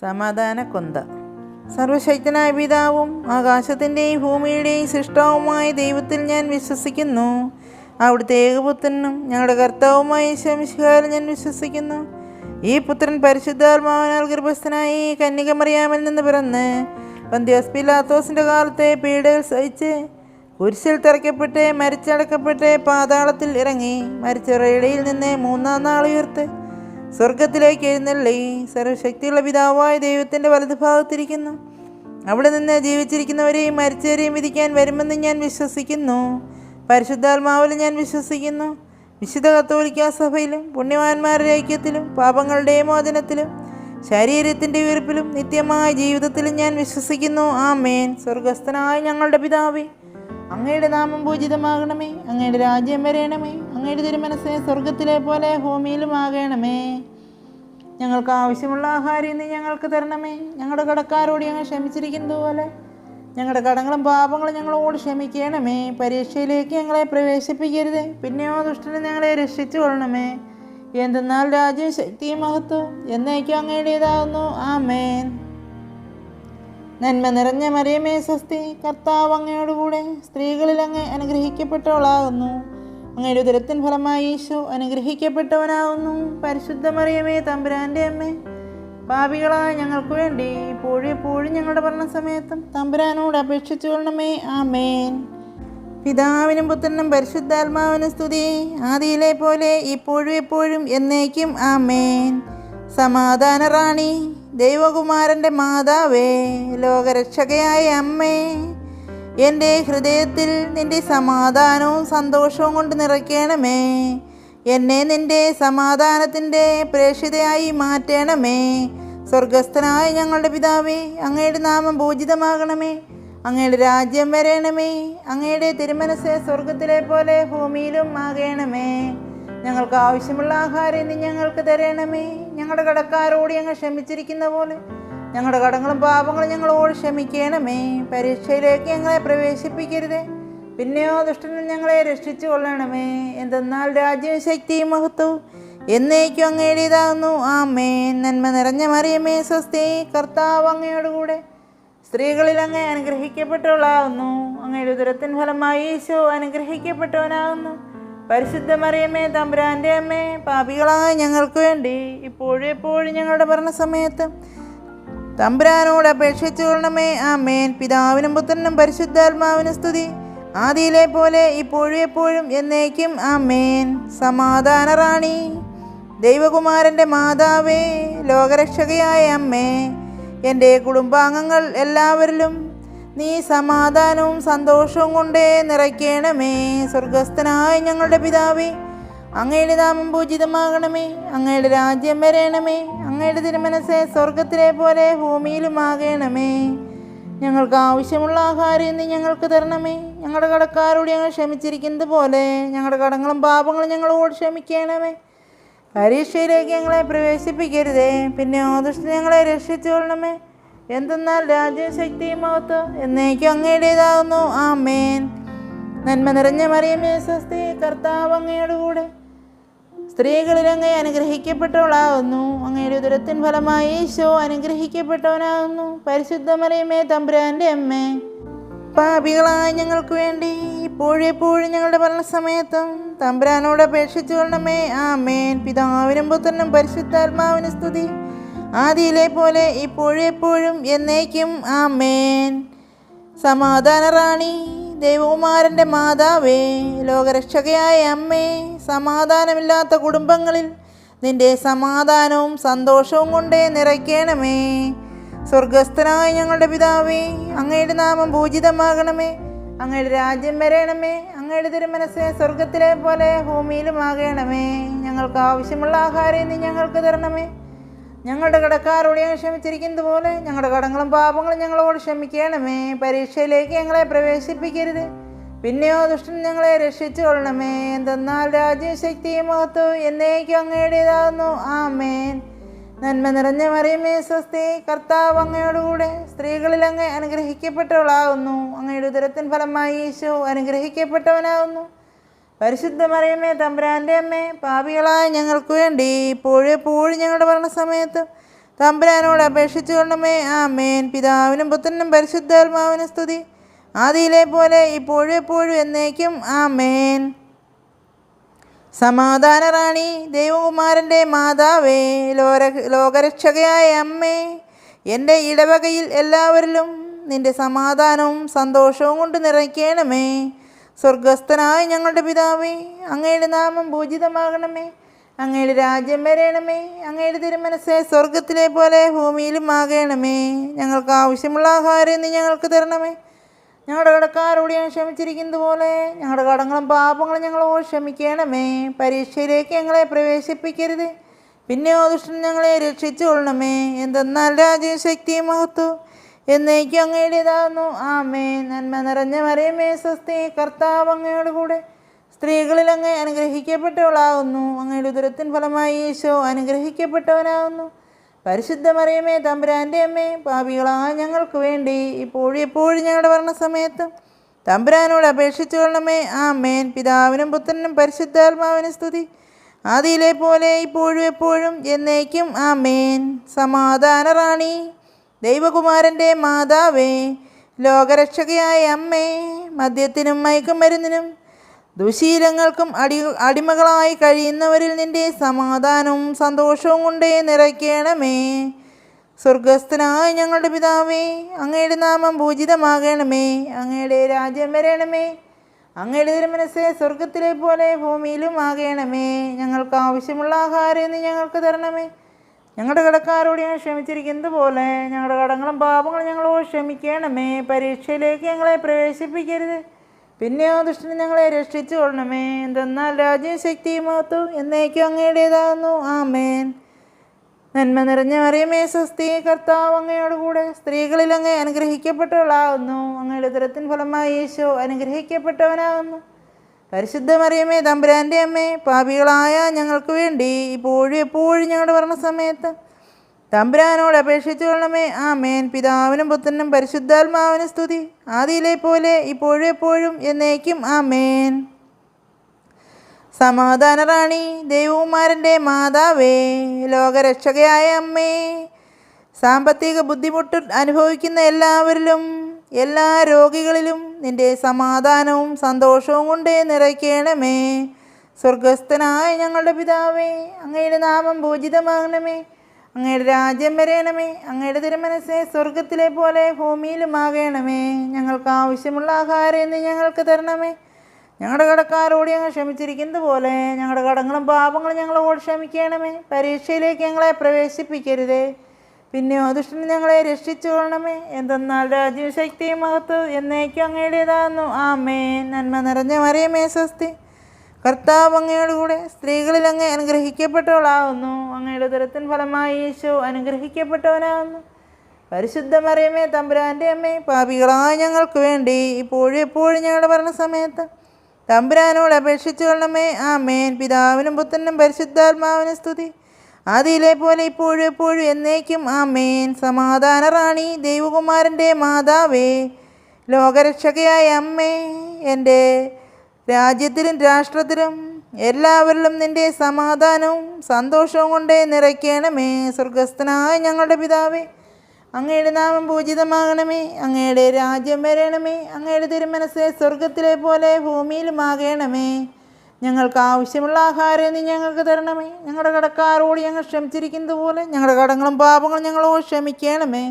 സമാധാന കൊന്ത സർവശക്തനായ പിതാവും ആകാശത്തിന്റെയും ഭൂമിയുടെയും സൃഷ്ടാവുമായ ദൈവത്തിൽ ഞാൻ വിശ്വസിക്കുന്നു. അവിടുത്തെ ഏകപുത്രനും ഞങ്ങളുടെ കർത്താവുമായ ശംശകാലം ഞാൻ വിശ്വസിക്കുന്നു. ഈ പുത്രൻ പരിശുദ്ധാത്മാവിനാൽ ഗർഭസ്ഥനായി കന്യകമറിയാമിൽ നിന്ന് പിറന്ന് പന്തിയോസ് പിലാത്തോസിന്റെ കാലത്തെ പീഡകൾ സഹിച്ച് കുരിശിൽ തിറക്കപ്പെട്ട് മരിച്ചടക്കപ്പെട്ട് പാതാളത്തിൽ ഇറങ്ങി മരിച്ചവരുടെ നിന്ന് മൂന്നാം നാൾ ഉയർത്ത് സ്വർഗത്തിലേക്ക് എഴുന്നള്ളി. സർവശക്തിയുള്ള പിതാവായ ദൈവത്തിന്റെ വലതുഭാഗത്തിരിക്കുന്നു. അവിടെ നിന്ന് ജീവിച്ചിരിക്കുന്നവരെയും മരിച്ചവരെയും വിധിക്കാൻ വരുമെന്ന് ഞാൻ വിശ്വസിക്കുന്നു. പരിശുദ്ധാത്മാവിൽ ഞാൻ വിശ്വസിക്കുന്നു. വിശുദ്ധ കത്തോലിക്ക സഭയിലും പുണ്യവാന്മാരുടെ ഐക്യത്തിലും പാപങ്ങളുടെ മോചനത്തിലും ശരീരത്തിന്റെ ഉയർപ്പിലും നിത്യമായ ജീവിതത്തിലും ഞാൻ വിശ്വസിക്കുന്നു. ആ മേൻ സ്വർഗസ്ഥനായ ഞങ്ങളുടെ പിതാവേ അങ്ങയുടെ നാമം പൂജിതമാകണമേ അങ്ങയുടെ രാജ്യം വരയണമേ അങ്ങയുടെ തിരുമനസ്സെ സ്വർഗത്തിലെ പോലെ ഭൂമിയിലും ആകണമേ ഞങ്ങൾക്ക് ആവശ്യമുള്ള ആഹാരം ഇന്ന് ഞങ്ങൾക്ക് തരണമേ. ഞങ്ങളുടെ കടക്കാരോട് ഞങ്ങൾ ക്ഷമിച്ചിരിക്കുന്നത് പോലെ ഞങ്ങളുടെ കടങ്ങളും പാപങ്ങളും ഞങ്ങളോട് ക്ഷമിക്കണമേ. പരീക്ഷയിലേക്ക് ഞങ്ങളെ പ്രവേശിപ്പിക്കരുത്. പിന്നെയോ ദുഷ്ടനെ ഞങ്ങളെ രക്ഷിച്ചു കൊള്ളണമേ. എന്തെന്നാൽ രാജ്യം ശക്തിയും മഹത്വം എന്നേക്കും അങ്ങയുടേതാകുന്നു. ആമേൻ. നന്മ നിറഞ്ഞ മറിയമേ സ്വസ്തി കർത്താവ് അങ്ങയോടുകൂടെ സ്ത്രീകളിൽ അങ്ങ് അനുഗ്രഹിക്കപ്പെട്ടവളാകുന്നു. അങ്ങയുടെ ഉദരത്തിൻ ഫലമായി ഈശോ അനുഗ്രഹിക്കപ്പെട്ടവനാകുന്നു. പരിശുദ്ധ മറിയമേ തമ്പുരാന്റെ അമ്മേ പാപികളായ ഞങ്ങൾക്ക് വേണ്ടി ഇപ്പോഴും എപ്പോഴും ഞങ്ങളുടെ ഭരണസമയത്തും തമ്പുരാനോട് അപേക്ഷിച്ചു കൊള്ളണമേ. ആമേൻ. പിതാവിനും പുത്രനും പരിശുദ്ധാത്മാവിനും സ്തുതി. ആദിയിലെ പോലെ ഇപ്പോഴും എപ്പോഴും എന്നേക്കും ആമേൻ. സമാധാന റാണി. ദൈവകുമാരന്റെ മാതാവേ ലോകരക്ഷകയായ അമ്മേ എന്റെ ഹൃദയത്തിൽ നിന്റെ സമാധാനവും സന്തോഷവും കൊണ്ട് നിറയ്ക്കണമേ. എന്നെ നിന്റെ സമാധാനത്തിന്റെ പ്രേക്ഷിതയായി മാറ്റണമേ. സ്വർഗസ്ഥനായ ഞങ്ങളുടെ പിതാവേ അങ്ങയുടെ നാമം പൂജിതമാകണമേ. അങ്ങയുടെ രാജ്യം വരയണമേ അങ്ങയുടെ തിരുമനസ് സ്വർഗത്തിലെ പോലെ ഭൂമിയിലും ആകണമേ. ഞങ്ങൾക്ക് ആവശ്യമുള്ള ആഹാരം ഇന്ന് ഞങ്ങൾക്ക് തരണമേ. ഞങ്ങളുടെ കടക്കാരോട് ഞങ്ങൾ ക്ഷമിച്ചിരിക്കുന്ന പോലെ ഞങ്ങളുടെ കടങ്ങളും പാപങ്ങളും ഞങ്ങളോട് ക്ഷമിക്കണമേ. പരീക്ഷയിലേക്ക് ഞങ്ങളെ പ്രവേശിപ്പിക്കരുതേ. പിന്നെയോ ദുഷ്ടനും ഞങ്ങളെ രക്ഷിച്ചു കൊള്ളണമേ. എന്തെന്നാൽ രാജ്യവും ശക്തിയും മഹത്വവും എന്നേക്കും അങ്ങയുടേതാകുന്നു ആമേൻ. നന്മ നിറഞ്ഞ മറിയമേ സ്വസ്തി. കർത്താവ് അങ്ങയോടുകൂടെ സ്ത്രീകളിൽ അങ്ങ് അനുഗ്രഹിക്കപ്പെട്ടവളാകുന്നു. അങ്ങയുടെ ഉദരത്തിൻ ഫലമായി ഈശോ അനുഗ്രഹിക്കപ്പെട്ടവനാകുന്നു. പരിശുദ്ധ മറിയമ്മേ തമ്പുരാന്റെ അമ്മേ പാപികളായ ഞങ്ങൾക്ക് വേണ്ടി ഇപ്പോഴും എപ്പോഴും ഞങ്ങളുടെ ഭരണസമയത്ത് തമ്പുരാനോട് അപേക്ഷിച്ചു കൊള്ളണമേ ആമേൻ. പിതാവിനും പുത്രനും പരിശുദ്ധാത്മാവിനും സ്തുതി. ആദിയിലെ പോലെ ഇപ്പോഴും എപ്പോഴും എന്നേക്കും ആമേൻ. സമാധാന റാണി ദൈവകുമാരന്റെ മാതാവേ ലോകരക്ഷകയായ അമ്മേ എന്റെ കുടുംബാംഗങ്ങൾ എല്ലാവരിലും നീ സമാധാനവും സന്തോഷവും കൊണ്ടേ നിറയ്ക്കണമേ. സ്വർഗസ്ഥനായ ഞങ്ങളുടെ പിതാവേ അങ്ങയുടെ നാമം പൂജിതമാകണമേ. അങ്ങയുടെ രാജ്യം വരയണമേ അങ്ങയുടെ തിരുമനസ്സെ സ്വർഗത്തിലെ പോലെ ഭൂമിയിലുമാകണമേ. ഞങ്ങൾക്ക് ആവശ്യമുള്ള ആഹാരം ഇന്ന് ഞങ്ങൾക്ക് തരണമേ. ഞങ്ങളുടെ കടക്കാരോട് ഞങ്ങൾ ക്ഷമിച്ചിരിക്കുന്നത് പോലെ ഞങ്ങളുടെ കടങ്ങളും പാപങ്ങളും ഞങ്ങളോട് ക്ഷമിക്കണമേ. പരീക്ഷയിലേക്ക് ഞങ്ങളെ പ്രവേശിപ്പിക്കരുതേ. പിന്നെ ഓദൃഷ്ടി ഞങ്ങളെ രക്ഷിച്ചു കൊള്ളണമേ. എന്തെന്നാൽ രാജ്യവും ശക്തിയും മഹത്വം എന്നേക്കും അങ്ങയുടേതാകുന്നു. മേൻ നന്മ നിറഞ്ഞ മറിയമേ സ്വസ്തി കർത്താവ് അങ്ങയുടെ കൂടെ. സ്ത്രീകളിൽ അങ്ങേ അനുഗ്രഹിക്കപ്പെട്ടവളാകുന്നു. അങ്ങയുടെ ഉദരത്തിൻ ഫലമായി ഈശോ അനുഗ്രഹിക്കപ്പെട്ടവനാകുന്നു. പരിശുദ്ധ മറിയമേ തമ്പുരാന്റെ അമ്മേ. പാപികളായ ഞങ്ങൾക്ക് വേണ്ടി ഇപ്പോഴും എപ്പോഴും ഞങ്ങളുടെ ഭരണസമയത്തും തമ്പുരാനോട് അപേക്ഷിച്ചു കൊള്ളണമേ മേൻ പിതാവിനും പുത്രനും പരിശുദ്ധാത്മാവിനും സ്തുതി. ആദിയിലെ പോലെ ഇപ്പോഴെപ്പോഴും എന്നേക്കും ആമേൻ. സമാധാന റാണി ദൈവകുമാരന്റെ മാതാവേ ലോകരക്ഷകയായ അമ്മേ സമാധാനമില്ലാത്ത കുടുംബങ്ങളിൽ നിന്റെ സമാധാനവും സന്തോഷവും കൊണ്ടേ നിറയ്ക്കണമേ. സ്വർഗസ്ഥനായ ഞങ്ങളുടെ പിതാവേ അങ്ങയുടെ നാമം പൂജിതമാകണമേ. അങ്ങയുടെ രാജ്യം വരയണമേ അങ്ങയുടെ തിരുമനസ്സെ സ്വർഗത്തിലെ പോലെ ഭൂമിയിലും ആകണമേ ഞങ്ങൾക്ക് ആവശ്യമുള്ള ആഹാരം നീ ഞങ്ങൾക്ക് തരണമേ. ഞങ്ങളുടെ കടക്കാരോട് ഞങ്ങൾ ക്ഷമിച്ചിരിക്കുന്നത് പോലെ ഞങ്ങളുടെ കടങ്ങളും പാപങ്ങളും ഞങ്ങളോട് ക്ഷമിക്കണമേ. പരീക്ഷയിലേക്ക് ഞങ്ങളെ പ്രവേശിപ്പിക്കരുത്. പിന്നെയോ ദുഷ്ടൻ ഞങ്ങളെ രക്ഷിച്ചു കൊള്ളണമേ എന്തെന്നാൽ രാജ്യം ശക്തിയും മഹത്വവും എന്നേക്കും അങ്ങയുടേതാകുന്നു. ആമേൻ. നന്മ നിറഞ്ഞ മറിയമേ സ്വസ്തി. കർത്താവ് അങ്ങയോടുകൂടെ സ്ത്രീകളിൽ അങ്ങ് അനുഗ്രഹിക്കപ്പെട്ടവളാകുന്നു. അങ്ങയുടെ ഉദരത്തിൻ ഫലമായി ഈശോ അനുഗ്രഹിക്കപ്പെട്ടവനാകുന്നു. പരിശുദ്ധ മറിയമ്മേ തമ്പുരാന്റെ അമ്മേ പാപികളായ ഞങ്ങൾക്ക് വേണ്ടി ഇപ്പോഴും എപ്പോഴും ഞങ്ങളുടെ ഭരണസമയത്ത് തമ്പുരാനോട് അപേക്ഷിച്ചു ആ ആമേൻ. പിതാവിനും പുത്രനും പരിശുദ്ധാത്മാവിനും സ്തുതി. ആദിയിലെ പോലെ ഇപ്പോഴും എപ്പോഴും എന്നേക്കും. ആമേൻ. സമാധാന റാണി ദൈവകുമാരന്റെ മാതാവേ ലോര ലോകരക്ഷകയായ അമ്മേ എന്റെ ഇടവകയിൽ എല്ലാവരിലും നിന്റെ സമാധാനവും സന്തോഷവും കൊണ്ട് നിറയ്ക്കണമേ. സ്വർഗസ്ഥനായ ഞങ്ങളുടെ പിതാവേ അങ്ങയുടെ നാമം പൂജിതമാകണമേ. അങ്ങയുടെ രാജ്യം വരയണമേ അങ്ങയുടെ തിരുമനസ്സെ സ്വർഗത്തിലെ പോലെ ഭൂമിയിലും ആകണമേ. ഞങ്ങൾക്ക് ആവശ്യമുള്ള ആഹാരം നീ ഞങ്ങൾക്ക് തരണമേ. ഞങ്ങളുടെ കടക്കാരോട് ഞാൻ ക്ഷമിച്ചിരിക്കുന്നത് പോലെ ഞങ്ങളുടെ കടങ്ങളും പാപങ്ങളും ഞങ്ങളോട് ക്ഷമിക്കണമേ. പരീക്ഷയിലേക്ക് ഞങ്ങളെ പ്രവേശിപ്പിക്കരുത്. പിന്നെയോ ദുഷ്ടൻ ഞങ്ങളെ രക്ഷിച്ചു കൊള്ളണമേ എന്തെന്നാൽ രാജ്യം ശക്തിയും മഹത്വം എന്നേക്കും അങ്ങയുടേതാകുന്നു ആമേ നന്മ നിറഞ്ഞ മറിയമേ സ്വസ്തി. കർത്താവ് അങ്ങയോട് കൂടെ സ്ത്രീകളിൽ അങ്ങ് അനുഗ്രഹിക്കപ്പെട്ടവളാകുന്നു അങ്ങയുടെ ഉദരത്തിൻ ഫലമായി ഈശോ അനുഗ്രഹിക്കപ്പെട്ടവനാകുന്നു പരിശുദ്ധ മറിയമേ തമ്പുരാന്റെ അമ്മേ പാപികളായ ഞങ്ങൾക്ക് വേണ്ടി ഇപ്പോഴും എപ്പോഴും ഞങ്ങളുടെ മരണസമയത്തും തമ്പുരാനോട് അപേക്ഷിച്ചു കൊള്ളണമേ. ആമേൻ. പിതാവിനും പുത്രനും പരിശുദ്ധാത്മാവിനും സ്തുതി. ആദിയിലെ പോലെ ഇപ്പോഴും എപ്പോഴും എന്നേക്കും ആമേൻ. സമാധാന റാണി. ദൈവകുമാരന്റെ മാതാവേ ലോകരക്ഷകയായ അമ്മേ മദ്യത്തിനും മയക്കുമരുന്നിനും ദുശീലങ്ങൾക്കും അടി അടിമകളായി കഴിയുന്നവരിൽ നിന്റെ സമാധാനവും സന്തോഷവും കൊണ്ടേ നിറയ്ക്കണമേ. സ്വർഗസ്ഥനായ ഞങ്ങളുടെ പിതാവേ അങ്ങയുടെ നാമം പൂജിതമാകണമേ. അങ്ങയുടെ രാജ്യം വരണമേ. അങ്ങയുടെ തിരുമനസ്സെ സ്വർഗത്തിലെ പോലെ ഭൂമിയിലും ആകണമേ. ഞങ്ങൾക്ക് ആവശ്യമുള്ള ആഹാരം നീ ഞങ്ങൾക്ക് തരണമേ. ഞങ്ങളുടെ കടക്കാരോട് ഞാൻ ക്ഷമിച്ചിരിക്കുന്നത് പോലെ ഞങ്ങളുടെ കടങ്ങളും പാപങ്ങളും ഞങ്ങളോട് ക്ഷമിക്കണമേ. പരീക്ഷയിലേക്ക് ഞങ്ങളെ പ്രവേശിപ്പിക്കരുത്. പിന്നെയോ ദുഷ്ടന് ഞങ്ങളെ രക്ഷിച്ചു കൊള്ളണമേ. എന്തെന്നാൽ രാജ്യം ശക്തിയും എന്നേക്കും അങ്ങയുടേതാകുന്നു. ആമേൻ. നന്മ നിറഞ്ഞ അറിയമേ സ്വസ്തി കർത്താവ് അങ്ങയോട് കൂടെ സ്ത്രീകളിൽ അങ്ങ് അനുഗ്രഹിക്കപ്പെട്ടവളാകുന്നു. അങ്ങയുടെ ഉദരത്തിൻ ഫലമായി യേശു അനുഗ്രഹിക്കപ്പെട്ടവനാകുന്നു. പരിശുദ്ധ മറിയമ്മേ തമ്പുരാന്റെ അമ്മേ പാപികളായ ഞങ്ങൾക്ക് വേണ്ടി ഇപ്പോഴും എപ്പോഴും ഞങ്ങളുടെ മരണസമയത്ത് തമ്പുരാനോട് അപേക്ഷിച്ചു കൊള്ളണമേ. ആ മേൻ പിതാവിനും പുത്രനും പരിശുദ്ധാത്മാവിനും സ്തുതി. ആദിയിലെ പോലെ ഇപ്പോഴും എപ്പോഴും എന്നേക്കും ആ മേൻ സമാധാന റാണി ദൈവകുമാരന്റെ മാതാവേ ലോകരക്ഷകയായ അമ്മേ സാമ്പത്തിക ബുദ്ധിമുട്ട് അനുഭവിക്കുന്ന എല്ലാവരിലും എല്ലാ രോഗികളിലും നിന്റെ സമാധാനവും സന്തോഷവും കൊണ്ട് നിറയ്ക്കണമേ. സ്വർഗസ്ഥനായ ഞങ്ങളുടെ പിതാവേ അങ്ങയുടെ നാമം പൂജിതമാകണമേ. അങ്ങയുടെ രാജ്യം വരയണമേ അങ്ങയുടെ തിരുമനസ്സെ സ്വർഗത്തിലെ പോലെ ഭൂമിയിലുമാകണമേ. ഞങ്ങൾക്ക് ആവശ്യമുള്ള ആഹാരം എന്ന് ഞങ്ങൾക്ക് തരണമേ. ഞങ്ങളുടെ കടക്കാരോട് ഞങ്ങൾ ക്ഷമിച്ചിരിക്കുന്നത് പോലെ ഞങ്ങളുടെ കടങ്ങളും പാപങ്ങളും ഞങ്ങളോട് ക്ഷമിക്കണമേ. പരീക്ഷയിലേക്ക് ഞങ്ങളെ പ്രവേശിപ്പിക്കരുതേ. പിന്നെയോ ദുഷ്ടൻ ഞങ്ങളെ രക്ഷിച്ചു കൊള്ളണമേ. എന്തെന്നാൽ രാജ്യം ശക്തിയും മഹത്വം എന്നേക്കും അങ്ങയുടേതാകുന്നു. ആമേ നന്മ നിറഞ്ഞ മറിയമേ സ്വസ്തി. കർത്താവ് അങ്ങയോടുകൂടെ സ്ത്രീകളിൽ അങ്ങ് അനുഗ്രഹിക്കപ്പെട്ടവളാകുന്നു. അങ്ങയുടെ ദുരത്തിൻ ഫലമായി യേശു അനുഗ്രഹിക്കപ്പെട്ടവനാകുന്നു. പരിശുദ്ധ മറിയമേ തമ്പുരാന്റെ അമ്മേ പാപികളായ ഞങ്ങൾക്ക് വേണ്ടി ഇപ്പോഴും എപ്പോഴും ഞങ്ങളുടെ മരണസമയത്ത് തമ്പുരാനോട് അപേക്ഷിച്ചു കൊള്ളണമേ. ആമേൻ. പിതാവിനും പുത്രനും പരിശുദ്ധാത്മാവിനും സ്തുതി. ആദിയിലെ പോലെ ഇപ്പോഴും എപ്പോഴും എന്നേക്കും ആമേൻ. സമാധാന റാണി ദൈവകുമാരന്റെ മാതാവേ ലോകരക്ഷകയായ അമ്മേ എന്റെ രാജ്യത്തിലും രാഷ്ട്രത്തിലും എല്ലാവരിലും നിന്റെ സമാധാനവും സന്തോഷവും കൊണ്ട് നിറയ്ക്കണമേ. സ്വർഗസ്ഥനായ ഞങ്ങളുടെ പിതാവേ അങ്ങയുടെ നാമം പൂജിതമാകണമേ. അങ്ങയുടെ രാജ്യം വരണമേ. അങ്ങയുടെ തിരുമനസ്സെ സ്വർഗത്തിലെ പോലെ ഭൂമിയിലുമാകണമേ. ഞങ്ങൾക്ക് ആവശ്യമുള്ള ആഹാരം നീ ഞങ്ങൾക്ക് തരണമേ. ഞങ്ങളുടെ കടക്കാരോട് ഞങ്ങൾ ക്ഷമിച്ചിരിക്കുന്നത് പോലെ ഞങ്ങളുടെ കടങ്ങളും പാപങ്ങളും ഞങ്ങളോട് ക്ഷമിക്കണമേ.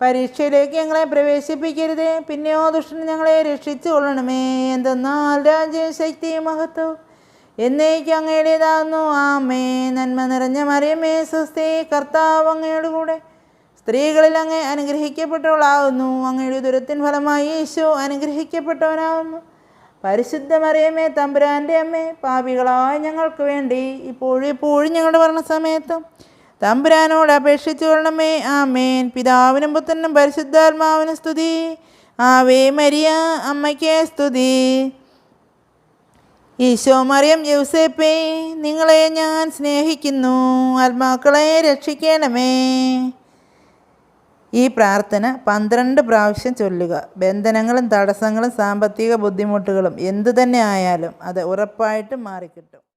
പരീക്ഷയിലേക്ക് ഞങ്ങളെ പ്രവേശിപ്പിക്കരുതേ. പിന്നെയോ ദുഷ്ടന് ഞങ്ങളെ രക്ഷിച്ചു കൊള്ളണമേ എന്തെന്നാൽ രാജ്യം ശക്തി മഹത്വം എന്നേക്ക് അങ്ങയുടേതാകുന്നു. ആമേ നന്മ നിറഞ്ഞ മറിയമേ സ്വസ്തി. കർത്താവ് അങ്ങയുടെ കൂടെ സ്ത്രീകളിൽ അങ്ങ് അനുഗ്രഹിക്കപ്പെട്ടവളാകുന്നു. അങ്ങയുടെ ദുരത്തിൻ ഫലമായി യേശു അനുഗ്രഹിക്കപ്പെട്ടവനാകുന്നു. പരിശുദ്ധ മറിയമേ തമ്പുരാന്റെ അമ്മേ പാപികളായ ഞങ്ങൾക്ക് വേണ്ടി ഇപ്പോഴും ഇപ്പോഴും ഞങ്ങളുടെ മരണസമയത്തും തമ്പുരാനോട് അപേക്ഷിച്ചു കൊള്ളണമേ. ആമേൻ. പിതാവിനും പുത്രനും പരിശുദ്ധാത്മാവിനും സ്തുതി. ആവേ മരിയ അമ്മയ്ക്ക് സ്തുതി. ഈശോ മറിയം യൂസേപ്പേ നിങ്ങളെ ഞാൻ സ്നേഹിക്കുന്നു. ആത്മാക്കളെ രക്ഷിക്കണമേ. ഈ പ്രാർത്ഥന പന്ത്രണ്ട് പ്രാവശ്യം ചൊല്ലുക. ബന്ധനങ്ങളും തടസ്സങ്ങളും സാമ്പത്തിക ബുദ്ധിമുട്ടുകളും എന്തു തന്നെ ആയാലും അത് ഉറപ്പായിട്ടും മാറിക്കിട്ടും.